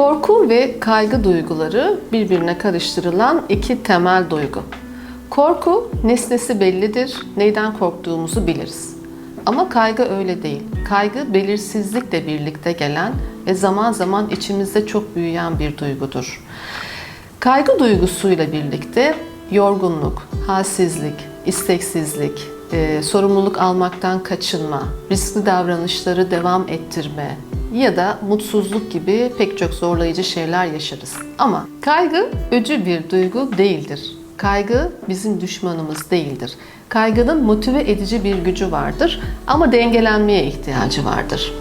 Korku ve kaygı duyguları birbirine karıştırılan iki temel duygu. Korku nesnesi bellidir, neyden korktuğumuzu biliriz. Ama kaygı öyle değil. Kaygı belirsizlikle birlikte gelen ve zaman zaman içimizde çok büyüyen bir duygudur. Kaygı duygusuyla birlikte yorgunluk, halsizlik, isteksizlik, e, sorumluluk almaktan kaçınma, riskli davranışları devam ettirme ya da mutsuzluk gibi pek çok zorlayıcı şeyler yaşarız. Ama kaygı öcü bir duygu değildir. Kaygı bizim düşmanımız değildir. Kaygının motive edici bir gücü vardır ama dengelenmeye ihtiyacı vardır.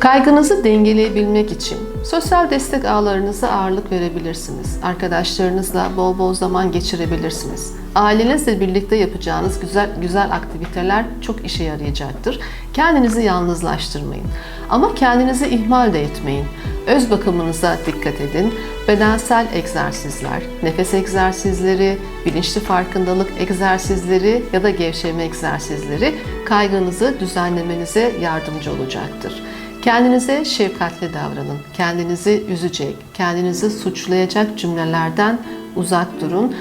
Kaygınızı dengeleyebilmek için sosyal destek ağlarınıza ağırlık verebilirsiniz. Arkadaşlarınızla bol bol zaman geçirebilirsiniz. Ailenizle birlikte yapacağınız güzel güzel aktiviteler çok işe yarayacaktır. Kendinizi yalnızlaştırmayın. Ama kendinizi ihmal de etmeyin. Öz bakımınıza dikkat edin. Bedensel egzersizler, nefes egzersizleri, bilinçli farkındalık egzersizleri ya da gevşeme egzersizleri kaygınızı düzenlemenize yardımcı olacaktır. Kendinize şefkatli davranın. Kendinizi üzecek, kendinizi suçlayacak cümlelerden uzak durun.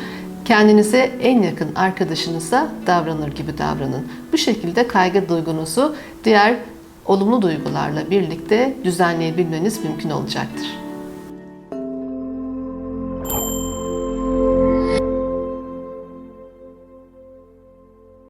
Kendinize en yakın arkadaşınıza davranır gibi davranın. Bu şekilde kaygı duygunuzu diğer olumlu duygularla birlikte düzenleyebilmeniz mümkün olacaktır.